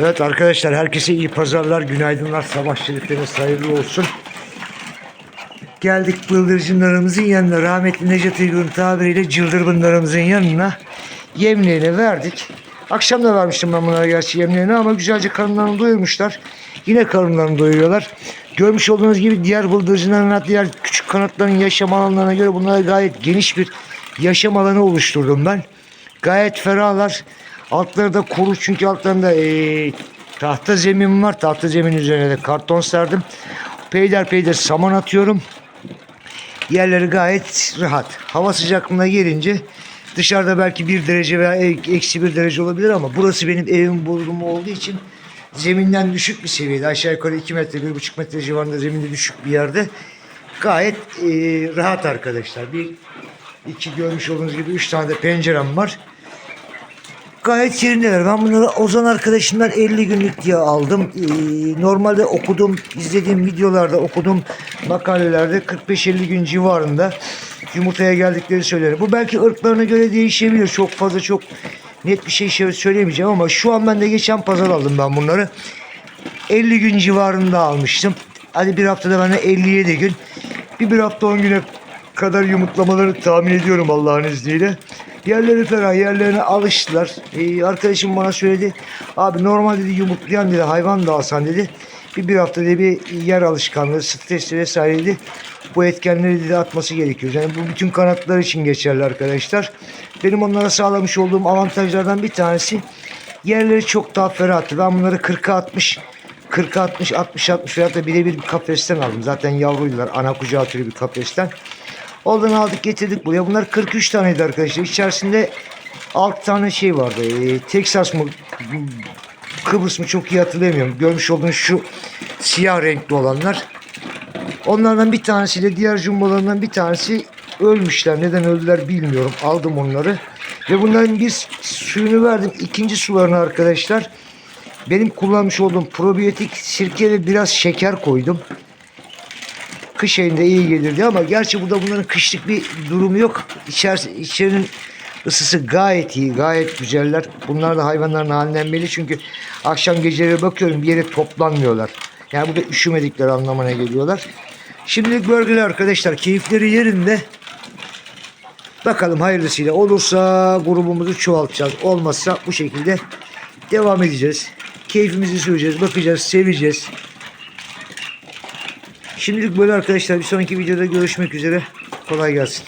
Evet arkadaşlar herkese iyi pazarlar, günaydınlar, sabah şerifleriniz hayırlı olsun. Geldik bıldırcınlarımızın yanına, rahmetli Necati Uygur'un tabiriyle cıldırbınlarımızın yanına yemleğini verdik. Akşam da vermiştim ben bunlara gerçi yemleğini ama güzelce karınlarını doyurmuşlar. Yine karınlarını doyuruyorlar. Görmüş olduğunuz gibi diğer bıldırcınların, diğer küçük kanatların yaşam alanlarına göre bunlara gayet geniş bir yaşam alanı oluşturdum ben. Gayet ferahlar. Altları da kuru çünkü altlarında eee, tahta zemin var. Tahta zemin üzerine de karton serdim. Peyder peyder saman atıyorum. Yerleri gayet rahat. Hava sıcaklığına gelince dışarıda belki bir derece veya e- eksi bir derece olabilir ama burası benim evim bodrumu olduğu için zeminden düşük bir seviyede. Aşağı yukarı 2 metre, 1,5 metre civarında zeminde düşük bir yerde. Gayet e, rahat arkadaşlar. Bir, iki görmüş olduğunuz gibi üç tane de pencerem var. Gayet yerindeler. Ben bunları Ozan arkadaşımdan 50 günlük diye aldım. Ee, normalde okudum, izlediğim videolarda okudum makalelerde 45-50 gün civarında yumurtaya geldikleri söylenir. Bu belki ırklarına göre değişebilir. Çok fazla çok net bir şey söyleyemeyeceğim ama şu an ben de geçen pazar aldım ben bunları. 50 gün civarında almıştım. Hadi bir haftada bana 57 gün. Bir bir hafta 10 güne kadar yumurtlamaları tahmin ediyorum Allah'ın izniyle. Yerleri ferah, yerlerine alıştılar. Ee, arkadaşım bana söyledi. Abi normal dedi yumurtlayan dedi hayvan da alsan dedi. Bir bir hafta dedi bir yer alışkanlığı, stresi vesaire dedi. Bu etkenleri dedi atması gerekiyor. Yani bu bütün kanatlar için geçerli arkadaşlar. Benim onlara sağlamış olduğum avantajlardan bir tanesi yerleri çok daha ferahtı. Ben bunları 40'a 60 40 60 60 60 veyahut da birebir bir kafesten aldım. Zaten yavruydular. Ana kucağı türü bir kafesten. Oradan aldık getirdik buraya. Bunlar 43 taneydi arkadaşlar. İçerisinde 6 tane şey vardı. Ee, Texas mı Kıbrıs mı çok iyi hatırlamıyorum. Görmüş olduğunuz şu siyah renkli olanlar. Onlardan bir tanesiyle diğer jumbolarından bir tanesi ölmüşler. Neden öldüler bilmiyorum. Aldım onları. Ve bunların bir suyunu verdim. İkinci sularını arkadaşlar. Benim kullanmış olduğum probiyotik sirke ve biraz şeker koydum. Kış ayında iyi gelirdi ama gerçi burada bunların kışlık bir durumu yok. İçerisi, içerinin ısısı gayet iyi, gayet güzeller. Bunlar da hayvanların halinden belli çünkü akşam geceleri bakıyorum bir yere toplanmıyorlar. Yani burada üşümedikleri anlamına geliyorlar. Şimdilik bölgeli arkadaşlar keyifleri yerinde. Bakalım hayırlısıyla olursa grubumuzu çoğaltacağız. Olmazsa bu şekilde devam edeceğiz. Keyfimizi süreceğiz, bakacağız, seveceğiz. Şimdilik böyle arkadaşlar. Bir sonraki videoda görüşmek üzere. Kolay gelsin.